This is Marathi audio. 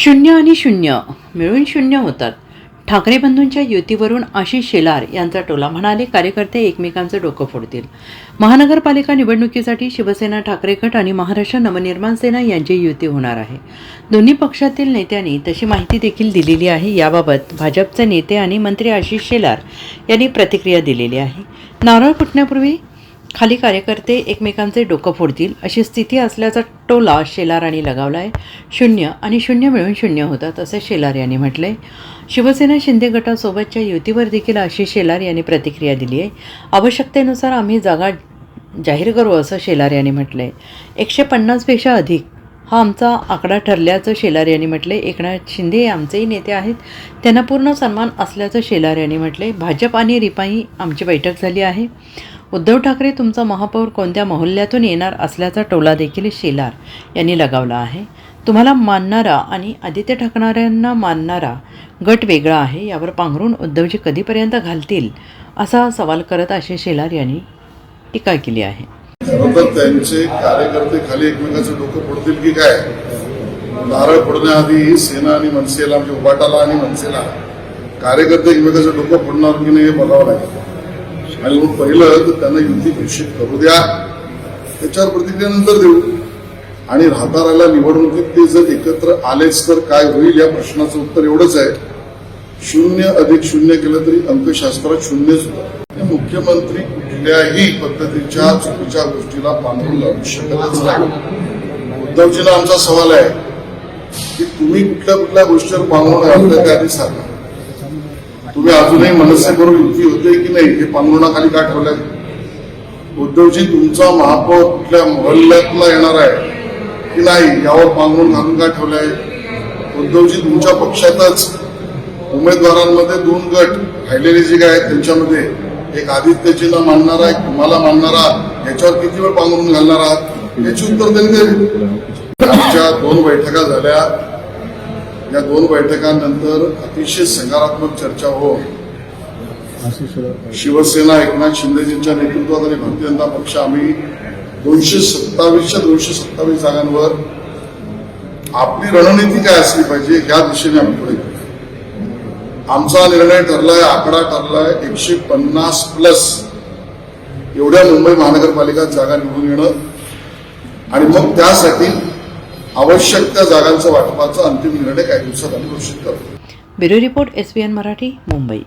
शून्य आणि शून्य मिळून शून्य होतात. ठाकरे बंधूंच्या युतीवरून आशिष शेलार यांचा टोला म्हणाले कार्यकर्ते एकमेकांचं डोकं फोडतील. महानगरपालिका निवडणुकीसाठी शिवसेना ठाकरे गट आणि महाराष्ट्र नवनिर्माण सेना यांची युती होणार आहे. दोन्ही पक्षातील नेत्यांनी तशी माहिती देखील दिलेली आहे. याबाबत भाजपचे नेते आणि मंत्री आशिष शेलार यांनी प्रतिक्रिया दिलेली आहे. नारळ फुटण्यापूर्वी खाली कार्यकर्ते एकमेकांचे डोकं फोडतील. अशी स्थिती असल्याचा टोला शेलारांनी लगावला आहे शून्य आणि शून्य मिळून शून्य होतात असे शेलार यांनी म्हटलं आहे शिवसेना शिंदे गटासोबतच्या युतीवर देखील अशी शेलार यांनी प्रतिक्रिया दिली आहे आवश्यकतेनुसार आम्ही जागा जाहीर करू असं शेलार यांनी म्हटलं आहे एकशे पन्नासपेक्षा अधिक हा आमचा आकडा ठरल्याचं शेलार यांनी म्हटले एकनाथ शिंदे हे आमचेही नेते आहेत. त्यांना पूर्ण सन्मान असल्याचं शेलार यांनी म्हटले भाजप आणि रिपाई आमची बैठक झाली आहे. उद्धव ठाकरे तुमचा महापौर कोणत्या मोहल्ल्यातून येणार असल्याचा टोला देखील शेलार यांनी लगावला आहे. तुम्हाला मानणारा आणि आदित्य ठाकणाऱ्यांना मानणारा गट वेगळा आहे यावर पांघरून उद्धवजी कधीपर्यंत घालतील असा सवाल करत असे शेलार यांनी टीका केली आहे. त्यांचे कार्यकर्ते खाली एकमेकांचं डोकं फोडतील की काय? नारळ फोडण्याआधी सेना आणि मनसेला म्हणजे उभाटाला आणि मनसेला कार्यकर्ते एकमेकांचं डोकं फोडणार की नाही हे बघावं लागेल. आणि म्हणून पहिलं तर त्यांना युती घोषित करू द्या. त्याच्यावर प्रतिक्रिया नंतर देऊ. आणि राहताराला निवडणुकीत ते जर एकत्र आलेच तर काय होईल या प्रश्नाचं उत्तर एवढंच आहे. शून्य अधिक शून्य केलं तरी अंकशास्त्रात शून्यच होतं मुख्यमंत्री कुठल्याही पद्धतीच्या चुकीच्या गोष्टीला पांघरून लावू शकतच नाही. उद्धवजीला आमचा सवाल आहे की तुम्ही कुठल्या कुठल्या गोष्टीवर पांघरून काय ते सांगा. तुम्ही अजूनही मनसे करून युती होते की नाही हे पांघरुणाखाली का ठेवलंय? उद्धवजी तुमचा महापौर कुठल्या मोहल्ल्यातला येणार आहे? की नाही? यावर पांघरुण घालून का ठेवलंय? उद्धवजी तुमच्या पक्षातच उमेदवारांमध्ये दोन गट राहिलेले जे काय आहेत त्यांच्यामध्ये एक आदित्यजींना मानणारा एक तुम्हाला मानणारा याच्यावर किती वेळ पांघरून घालणार आहात? याची उत्तर त्यांनी दिली आमच्या दोन बैठका झाल्या. या दोन बैठकांनंतर अतिशय सकारात्मक चर्चा हो. शिवसेना एकनाथ शिंदेजींच्या नेतृत्वात आणि भारतीय जनता पक्ष आम्ही दोनशे सत्तावीसच्या दोनशे सत्तावीस जागांवर आपली रणनीती काय असली पाहिजे ह्या दिशेने आम्ही पुढे आमचा निर्णय ठरलाय आकडा ठरलाय एकशे पन्नास प्लस एवढ्या मुंबई महानगरपालिका जागा निवडून येणं. आणि मग त्यासाठी आवश्यक त्या जागांचं वाटपाचा अंतिम निर्णय काही दिवसात आम्ही घोषित करतो. Bureau report S B N Marathi Mumbai.